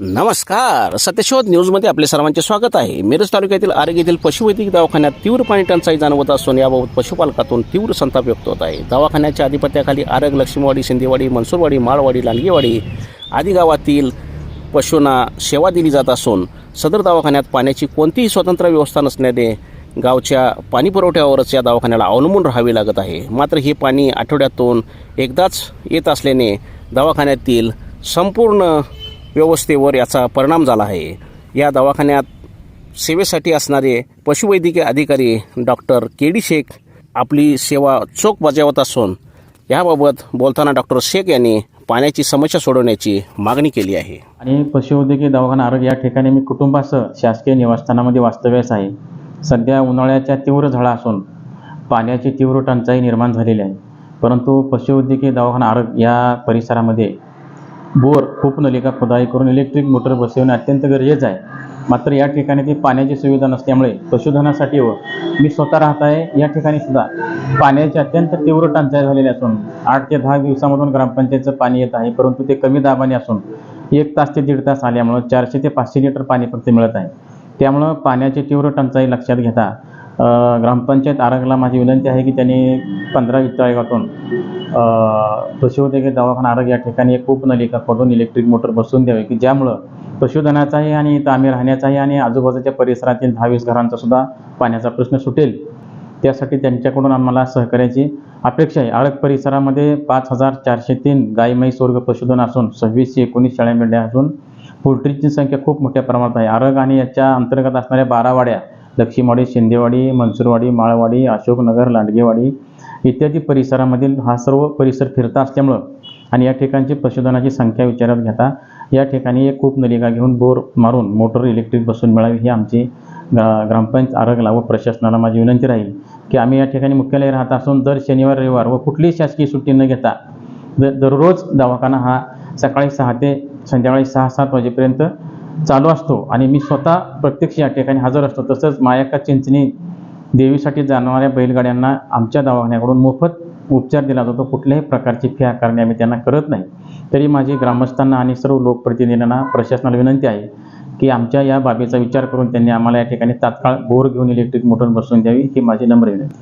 नमस्कार. सत्यशोध न्यूजमध्ये आपले सर्वांचे स्वागत आहे. मिरज तालुक्यातील आरोग्य येथील पशुवैद्यकीय दवाखान्यात तीव्र पाणी टंचाई जाणवत असून याबाबत पशुपालकातून तीव्र संताप व्यक्त होत आहे. दवाखान्याच्या अधिपत्याखाली आरग लक्ष्मीवाडी शिंदेवाडी मनसूरवाडी माळवाडी लांडगेवाडी आदी गावातील पशूंना सेवा दिली जात असून सदर दवाखान्यात पाण्याची कोणतीही स्वतंत्र व्यवस्था नसल्याने गावच्या पाणी पुरवठ्यावरच या दवाखान्याला अवलंबून राहावे लागत आहे. मात्र हे पाणी आठवड्यातून एकदाच येत असल्याने दवाखान्यातील संपूर्ण व्यवस्थेवर याचा परिणाम झाला आहे. या दवाखान्यात सेवेसाठी असणारे पशुवैद्यकीय अधिकारी डॉक्टर के डी शेख आपली सेवा चोख बजावत असून याबाबत बोलताना डॉक्टर शेख यांनी पाण्याची समस्या सोडवण्याची मागणी केली आहे. आणि पशुवैद्यकीय दवाखाना आरोग्य या ठिकाणी मी कुटुंबासह शासकीय निवासस्थानामध्ये वास्तव्यास आहे. सध्या उन्हाळ्याच्या तीव्र झळा असून पाण्याची तीव्र टंचाई निर्माण झालेली आहे. परंतु पशुवैद्यकीय दवाखाना आरोग्य या परिसरामध्ये बोर नलिका खुदाई करून इलेक्ट्रिक मोटर बसवणे अत्यंत गरजेचं आहे. मात्र या ठिकाणी ती पाण्याची सुविधा नसल्यामुळे पशुधनासाठी व मी स्वतः राहत आहे या ठिकाणी सुद्धा पाण्याची अत्यंत तीव्र टंचाई झालेली असून आठ ते दहा दिवसामधून ग्रामपंचायतचं पाणी येत आहे परंतु ते कमी दाबाने असून एक तास ते दीड तास आल्यामुळं चारशे ते पाचशे लिटर पाणी फक्त मिळत आहे. त्यामुळं पाण्याची तीव्र टंचाई लक्षात घेता ग्रामपंचायत आरोग्याला माझी विनंती आहे की त्यांनी पंधरा वित्त आयोगातून पशुवैद्यकीय दवाखाना आरोग्य या ठिकाणी एक उपनलिका खोदून इलेक्ट्रिक मोटर बसवून द्यावी की ज्यामुळं पशुधनाचाही आणि इथं आम्ही राहण्याचाही आणि आजूबाजूच्या परिसरातील दहा वीस घरांचा सुद्धा पाण्याचा प्रश्न सुटेल. त्यासाठी त्यांच्याकडून आम्हाला सहकार्याची अपेक्षा आहे. आळक परिसरामध्ये पाच हजार चारशे तीन गाई म्हैस वर्ग पशुधन असून सव्वीसशे एकोणीस शाळा मेंढ्या असून पोल्ट्रीची संख्या खूप मोठ्या प्रमाणात आहे. आरग आणि याच्या अंतर्गत असणाऱ्या बारा वाड्या लक्ष्मीवाडी शिंदेवाडी मनसूरवाडी माळवाडी अशोकनगर लांडगेवाडी इत्यादी परिसरामधील हा सर्व परिसर फिरता असल्यामुळं आणि या ठिकाणची पशुधनाची संख्या विचारात घेता या ठिकाणी एक खूप नलिका घेऊन बोर मारून मोटर इलेक्ट्रिक बसून मिळावी ही आमची ग्रामपंचायत आरोग्याला व प्रशासनाला माझी विनंती राहील की आम्ही या ठिकाणी मुख्यालय राहत असून दर शनिवार रविवार व कुठलीही शासकीय सुट्टी न घेता दररोज दवाखाना हा सकाळी सहा ते संध्याकाळी सहा सात वाजेपर्यंत चालू असतो आणि मी स्वतः प्रत्यक्ष या ठिकाणी हजर असतो. तसंच मायाका चिंचणी देवीसाठी जाणाऱ्या बैलगाड्यांना आमच्या दवाखान्याकडून मोफत उपचार दिला जातो. कुठल्याही प्रकारची फी आकारणी आम्ही त्यांना करत नाही. तरी माझी ग्रामस्थांना आणि सर्व लोकप्रतिनिधींना प्रशासनाला विनंती आहे की आमच्या या बाबीचा विचार करून त्यांनी आम्हाला या ठिकाणी तात्काळ बोर घेऊन इलेक्ट्रिक मोटर बसवून द्यावी ही माझी नम्र विनंती